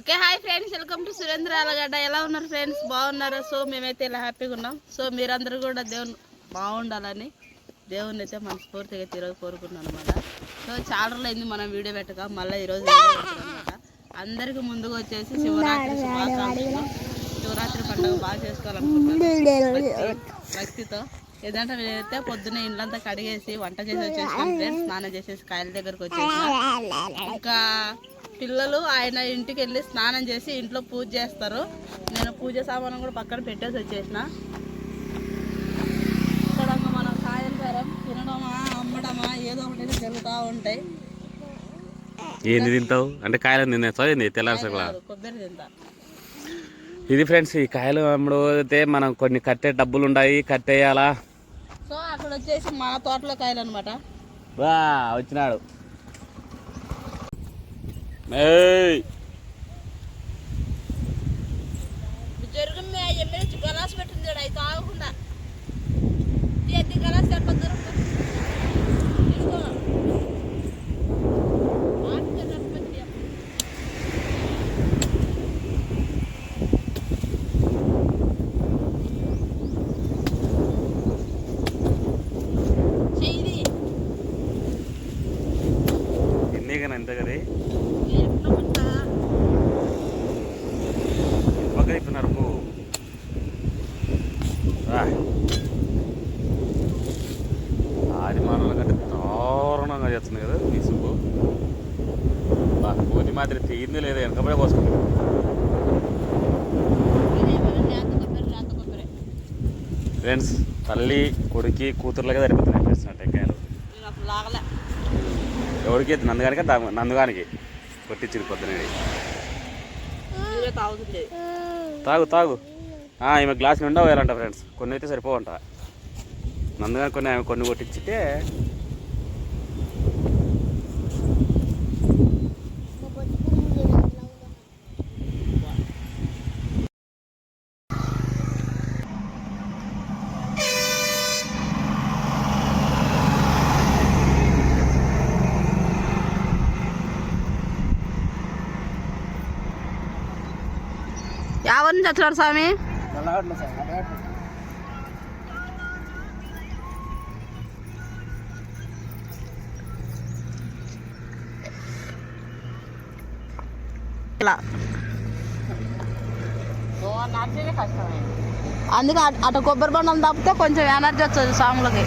Okay hi friends welcome to Surendra Alagadda. ఎలా ఉన్నారు friends? బాగున్నారా? సో మేమైతే ఇలా హ్యాపీగా ఉన్నాం. సో మీరందరూ కూడా దేవుని బాగుండాలని దేవుని అయితే మనస్ఫూర్తిగా తిరగ కోరుకున్నాను అనమాట సో చాలా రోజులు అయింది మనం వీడియో పెట్టక మళ్ళీ ఈరోజు అనమాట అందరికి ముందుగా వచ్చేసి శివరాత్రి శుభాకాంక్షలు. శివరాత్రి పండుగ బాగా చేసుకోవాలనుకుంటున్నాను భక్తితో. ఏదంటే నేనైతే పొద్దున్న ఇండ్లంతా కడిగేసి వంట చేసి వచ్చేసాను ఫ్రెండ్స్ స్నానం చేసేసి కాయల దగ్గరకు వచ్చేసిన. ఇంకా పిల్లలు ఆయన ఇంటికి వెళ్ళి స్నానం చేసి ఇంట్లో పూజ చేస్తారు. నేను పూజ సామానం కూడా పక్కన పెట్టేసి వచ్చేసిన. ఇక్కడ ఇంకా మనం కాయలు కారం తినడమా అమ్మడమా ఏదో ఒకటి జరుగుతూ ఉంటాయి. ఏంది తింటావు? అంటే కాయలు తినేస్తావు ఏంది? కొబ్బరి తింటా. ఇది ఫ్రెండ్స్ ఈ కాయలు అమ్ముడు అయితే మనం కొన్ని కట్టే డబ్బులు ఉన్నాయి కట్టేయాలా? అక్కడ వచ్చేసి మన తోటలో కాయలు అనమాట బా వచ్చినాడు. ఏయ్! జరుగు ఎమ్మెల్యే గలాస్ పెట్టింది అవి తాగకుండా. ఎత్తి గలాస్ ఎక్కడ దొరుకుతుంది ఇదిగో. ఆపితే సరిపోతుంది. చెయ్యి ఎన్ని కానీ అంతే ఆది మానవుల కంటే దారుణంగా చేస్తుంది కదా ఈ సుబ్బు. మాదిరి తీయింది లేదా వెనకబడే పోసుకుంది. ఫ్రెండ్స్ తల్లి కొడుకి కూతుర్లుగా సరిపోతున్నాయి ఫ్రెండ్స్ నా ఎవరికి? నందుగానికి నందుగానికి. కొట్టించింది పొద్దున. తాగు తాగు. ఈమె గ్లాస్ నిండా పోయాలంట ఫ్రెండ్స్. కొన్ని అయితే సరిపోవంట. నందుగాని కొన్ని ఆమె కొన్ని కొట్టించితే ఎవరి నుంచి వచ్చినాడు స్వామి అందుకే అటు- కొబ్బరి బండలు తప్పితే కొంచెం ఎనర్జీ వచ్చేది స్వాములకి.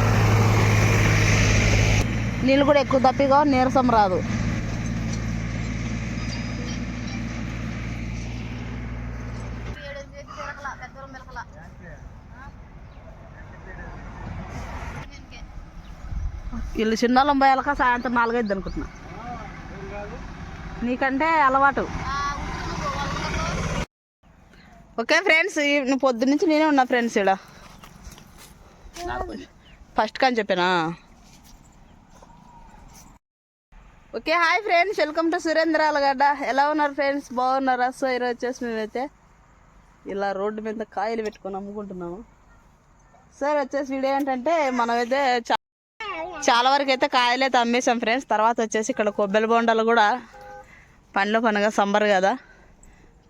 నీళ్ళు కూడా ఎక్కువ తప్పిగా నీరసం రాదు. వీళ్ళు చిన్నోళ్ళం పోయాలక సాయంత్రం నాలుగైదు అనుకుంటున్నా. నీకంటే అలవాటు. ఓకే ఫ్రెండ్స్ నువ్వు పొద్దు నుంచి నేనే ఉన్నా ఫ్రెండ్స్ ఇక్కడ ఫస్ట్ కానీ చెప్పానా? Okay hi friends welcome to Surendra Alagadda. ఎలా ఉన్నారు ఫ్రెండ్స్? బాగున్నారా? సో ఈరోజు వచ్చేసి మేమైతే ఇలా రోడ్డు మీద కాయలు పెట్టుకొని అమ్ముకుంటున్నాము. సార్ వచ్చేసి వీడియో ఏంటంటే మనమైతే చాలా వరకు అయితే కాయలు అయితే అమ్మేసాం ఫ్రెండ్స్. తర్వాత వచ్చేసి ఇక్కడ కొబ్బరి బొండాలు కూడా పండ్ల పండుగ సంబర్ కదా.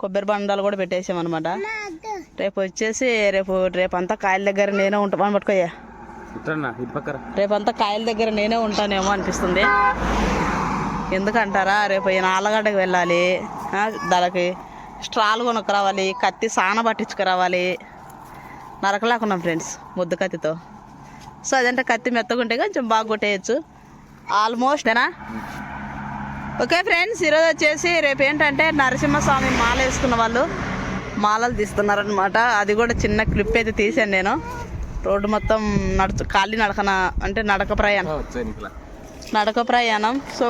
కొబ్బరి బండాలు కూడా పెట్టేసాం అనమాట రేపు వచ్చేసి రేపు రేపు అంతా కాయల దగ్గర నేనే ఉంటాను పట్టుకోయ్యా. రేపంతా కాయల దగ్గర నేనే ఉంటానేమో అనిపిస్తుంది. ఎందుకంటారా? రేపు ఆలగడ్డకి వెళ్ళాలి. దానికి స్ట్రాలు కొనుక్కురావాలి కత్తి సాన పట్టించుకురావాలి. నరకలేకున్నాం ఫ్రెండ్స్ ముద్దు కత్తితో. సో అదంటే కత్తి మెత్తగుంటే కొంచెం బాగా కొట్టేయచ్చు. ఆల్మోస్ట్ ఏనా? ఓకే ఫ్రెండ్స్ ఈరోజు వచ్చేసి రేపు ఏంటంటే నరసింహస్వామి మాల వేసుకున్న వాళ్ళు మాలలు తీస్తున్నారనమాట అది కూడా చిన్న క్లిప్ అయితే తీసాను నేను. రోడ్డు మొత్తం నడుచు ఖాళీ నడకన అంటే నడక ప్రయాణం. నడక ప్రయాణం. సో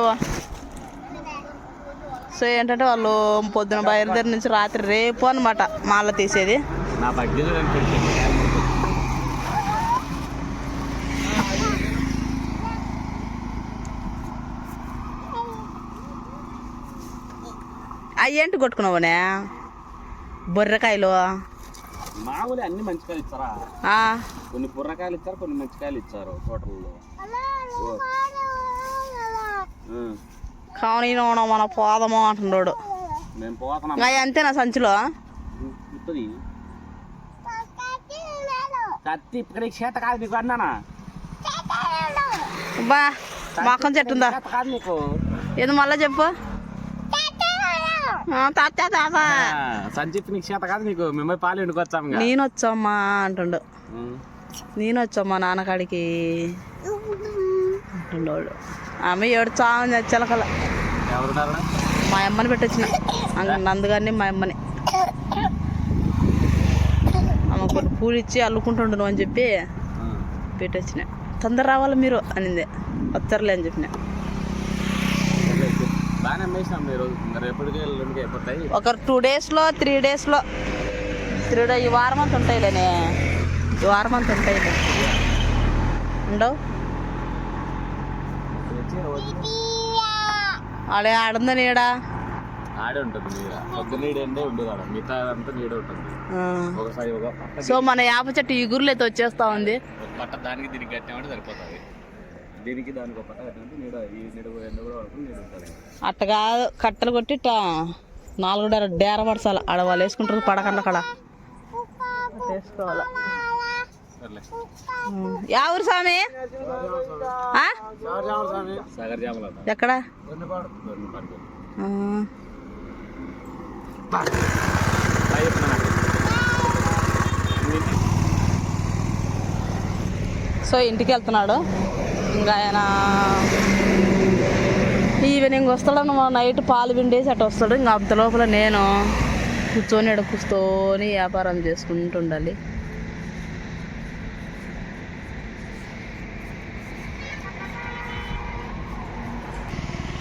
సో ఏంటంటే వాళ్ళు పొద్దున బయలుదేరి నుంచి రాత్రి రేపు అనమాట మాల తీసేది. నా ఫ్రెండ్స్ అయ్యేంటి కొట్టుకున్నావునే? బొర్రకాయలు. మామూలు అన్ని మంచికాయలు ఇచ్చారా? కొన్ని బుర్రకాయలు ఇచ్చారు కొన్ని మంచికాయలు ఇచ్చారు తోటలలో కానీ మన పోదము అంటున్నాడు. మేము పోతున్నాం. ఇంకా అంతేనా సంచిలో? కత్తి ఇక్కడ చేత కాదు నీకు అన్నానా? బా మొక్కం చెట్టు ఉందా చేత కాదు నీకు. ఏది మళ్ళా చెప్పు? తాత తాత. సంచిత్ నీకు చేత కాదు నీకు. మేము పాలు ఎండుకొచ్చాము. నేను వచ్చామ్మా అంటుండు. నేను వచ్చామ్మా నాన్నకాడికి. అంటుండోడు. ఆమె ఏడు చావు చిలకల. మా అమ్మని పెట్టొచ్చిన నందుగారిని మా అమ్మని. ఆమె కొన్ని పూలు ఇచ్చి అల్లుకుంటుండు నువ్వు అని చెప్పి. పెట్టొచ్చిన. తొందర రావాలి మీరు? అనింది. వస్తారులే అని చెప్పిన. అమ్మేసినాం రేపటికి ఎల్లుండికి అయిపోతాయి? ఒక టూ డేస్లో త్రీ డేస్లో. త్రీ డే ఈ వారం అంతా ఉంటాయిలేనే. ఈ వారం అంతా ఉంటాయిలే. ఉండవు. ఆడే ఆడుందా నీడా? ఆడే ఉంటుంది నీడ. పొద్దు నీడ ఎండే ఉండదు ఆడ. మిగతా అంతా నీడ ఉంటుంది. ఒకసారి ఒక సో మన యాప చెట్టు ఇగురులు అయితే వచ్చేస్తా ఉంది. పట్ట దానికి దీనికి కట్టినామంటే సరిపోతుంది. దీనికి దానికి ఒక పట్ట కట్టినట్టు నీడ ఈ నీడ కూడా ఎండ కూడా పడుతుంది నీడ ఉంటుంది. అట్ట కాదు కట్టెలు కొట్టి నాలుగు డేర డేర పడసాల. ఆడ వాళ్ళు వేసుకుంటారు పడకండ్ల కడ. వేసుకోవాలి సర్లే యా ఊరు స్వామి? ఎక్కడ? సో ఇంటికి వెళ్తున్నాడు. ఇంకా ఆయన ఈవినింగ్ వస్తాడు నైట్ పాలు పిండేసి అటు వస్తాడు. ఇంకా అంత లోపల నేను కూర్చొని ఇక్కడ కూర్చొని వ్యాపారం చేసుకుంటూ ఉండాలి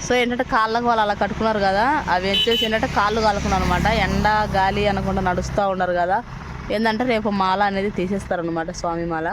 సో ఏంటంటే కాళ్ళకు వాళ్ళు అలా కట్టుకున్నారు కదా అవి వచ్చేసి ఏంటంటే కాళ్ళు కాలుకున్నారు అనమాట ఎండ గాలి అనకుండా నడుస్తూ ఉన్నారు కదా. ఏంటంటే రేపు మాల అనేది తీసేస్తారనమాట స్వామి మాల.